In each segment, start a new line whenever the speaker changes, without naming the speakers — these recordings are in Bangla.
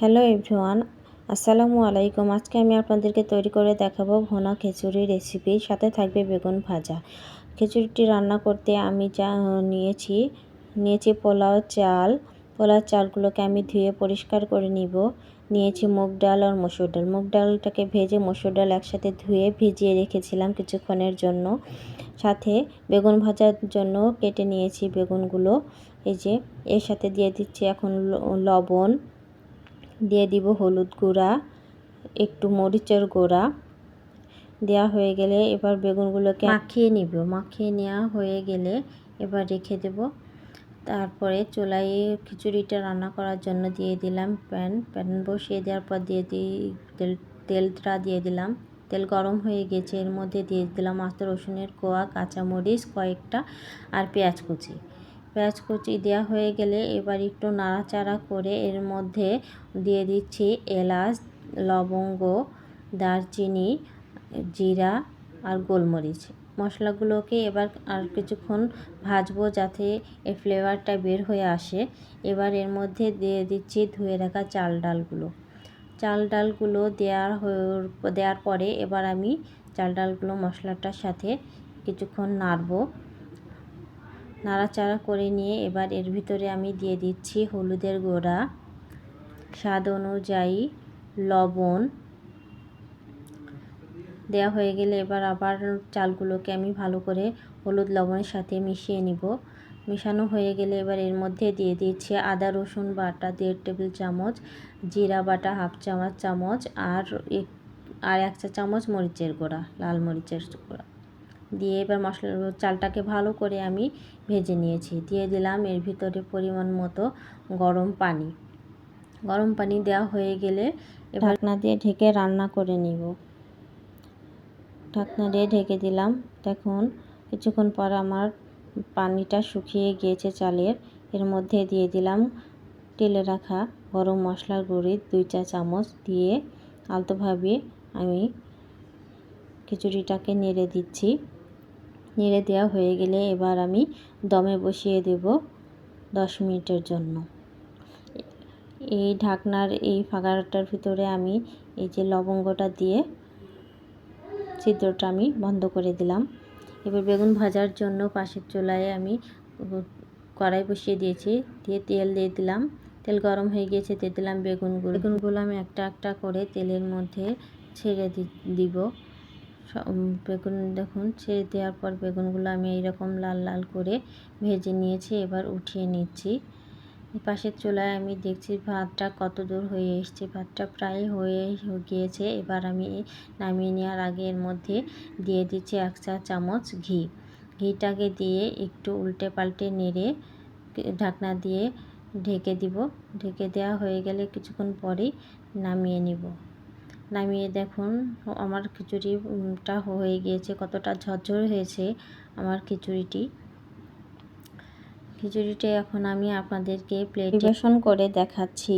হ্যালো এভরিওয়ান, আসসালামু আলাইকুম। আজকে আমি আপনাদেরকে তৈরি করে দেখাবো ভোনা খিচুড়ি রেসিপি সাথে থাকবে বেগুন ভাজা। খিচুড়িটি রান্না করতে আমি যা নিয়েছি নিয়েছি পোলাও চাল। পোলাও চালগুলোকে আমি ধুয়ে পরিষ্কার করে নিব। নিয়েছি মুগ ডাল আর মসুর ডাল। মুগ ডালটাকে ভেজে মসুর ডাল একসাথে ধুয়ে ভিজিয়ে রেখেছিলাম কিছুক্ষণের জন্য। সাথে বেগুন ভাজার জন্য কেটে নিয়েছি বেগুনগুলো। এই যে, এর সাথে দিয়ে দিচ্ছি এখন লবণ। দিয়ে দিব হলুদ গুঁড়া, একটু মরিচের গুঁড়া। দেওয়া হয়ে গেলে এবার বেগুনগুলোকে মাখিয়ে নিব। মাখিয়ে নেওয়া হয়ে গেলে এবার রেখে দেব। তারপরে চুলায় খিচুড়িটা রান্না করার জন্য দিয়ে দিলাম প্যান। প্যান বসিয়ে দেওয়ার পর দিয়ে দিই তেল, তেলটা দিয়ে দিলাম। তেল গরম হয়ে গেছে, এর মধ্যে দিয়ে দিলাম আস্ত রসুনের কোয়া, কাঁচামরিচ, কয়েকটা, আর পেঁয়াজ কুচি। পেঁয়াজ কুচি দেওয়া হয়ে গেলে এবার একটু নাড়াচাড়া করে এর মধ্যে দিয়ে দিচ্ছি এলাচ, লবঙ্গ, দারচিনি, জিরা আর গোলমরিচ। মশলাগুলোকে এবার আর কিছুক্ষণ ভাজবো যাতে এর ফ্লেভারটা বের হয়ে আসে। এবার এর মধ্যে দিয়ে দিচ্ছি ধুয়ে রাখা চাল ডালগুলো। চাল ডালগুলো দেওয়ার দেওয়ার পরে এবার আমি চাল ডালগুলো মশলাটার সাথে কিছুক্ষণ নাড়বো। নাড়াচাড়া করে নিয়ে এবার এর ভিতরে আমি দিয়ে দিচ্ছি হলুদের গোড়া। স্বাদ অনুযায়ী লবণ। দেওয়া হয়ে গেলে এবার আবার চালগুলোকে আমি ভালো করে হলুদ লবণের সাথে মিশিয়ে নিব। মিশানো হয়ে গেলে এবার এর মধ্যে দিয়ে দিচ্ছি আদা, রসুন বাটা, দেড় টেবিল চামচ, জিরা বাটা হাফ চামচ চামচ আর এক আর এক চা চামচ মরিচের গুঁড়া, লাল মরিচের গুঁড়া। দিয়ে এবার মশলা চালটাকে ভালো করে আমি ভেজে নিয়েছি। দিয়ে দিলাম এর ভিতরে পরিমাণ মতো গরম পানি। গরম পানি দেওয়া হয়ে গেলে ঢাকনা দিয়ে ঢেকে রান্না করে নিব। ঢাকনা দিয়ে ঢেকে দিলাম। দেখুন, কিছুক্ষণ পর আমার পানিটা শুকিয়ে গিয়েছে চালের। এর মধ্যে দিয়ে দিলাম তেলে রাখা গরম মশলার গুঁড়ি দুই চা চামচ দিয়ে আলতোভাবে আমি খিচুড়িটাকে নেড়ে দিচ্ছি। নেড়ে দেওয়া হয়ে গেলে এবার আমি দমে বসিয়ে দেব দশ মিনিটের জন্য। এই ঢাকনার এই ফাঁকাটার ভিতরে আমি এই যে লবঙ্গটা দিয়ে ছিদ্রটা আমি বন্ধ করে দিলাম। এবার বেগুন ভাজার জন্য পাশের চুলায় আমি কড়াই বসিয়ে দিয়েছি, দিয়ে তেল দিয়ে দিলাম। তেল গরম হয়ে গিয়েছে, দিয়ে দিলাম বেগুনগুলো। বেগুনগুলো আমি একটা একটা করে তেলের মধ্যে ছেড়ে দিব। বেগুন দেখুন, ছেড়ে দেওয়ার পর বেগুনগুলো আমি এইরকম লাল লাল করে ভেজে নিয়েছি, এবার উঠিয়ে নিচ্ছি। পাশের চুলায় আমি দেখছি ভাতটা কত দূর হয়ে এসছে, ভাতটা প্রায় হয়ে গিয়েছে, এবার আমি নামিয়ে নেওয়ার আগে এর মধ্যে দিয়ে দিচ্ছি এক চা চামচ ঘি। ঘিটাকে দিয়ে একটু উল্টে পাল্টে নেড়ে ঢাকনা দিয়ে ঢেকে দিব। ঢেকে দেওয়া হয়ে গেলে কিছুক্ষণ পরেই নামিয়ে নিব। নামিয়ে দেখুন, আমার খিচুড়িটা হয়ে গিয়েছে, কতটা ঝরঝর হয়েছে আমার খিচুড়িটি। খিচুড়িটা এখন আমি আপনাদেরকে প্লেট পরিবেশন করে দেখাচ্ছি।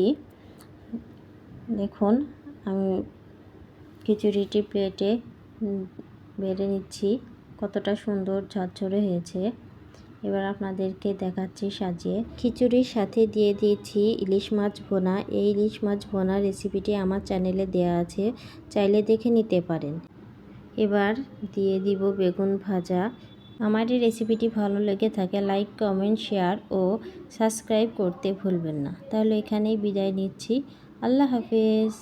দেখুন, আমি খিচুড়িটি প্লেটে বেড়ে নিচ্ছি, কতটা সুন্দর ঝরঝরে হয়েছে। এবার আপনাদেরকে দেখাচ্ছি সাজিয়ে। খিচুড়ির সাথে দিয়ে দিয়েছি ইলিশ মাছ ভোনা। এই ইলিশ মাছ ভোনা রেসিপিটি আমার চ্যানেলে দেয়া আছে, চাইলে দেখে নিতে পারেন। এবার দিয়ে দিব বেগুন ভাজা। আমার এই রেসিপিটি ভালো লেগে থাকে, লাইক, কমেন্ট, শেয়ার ও সাবস্ক্রাইব করতে ভুলবেন না। তাহলে এখানেই বিদায় নিচ্ছি। আল্লাহ হাফেজ।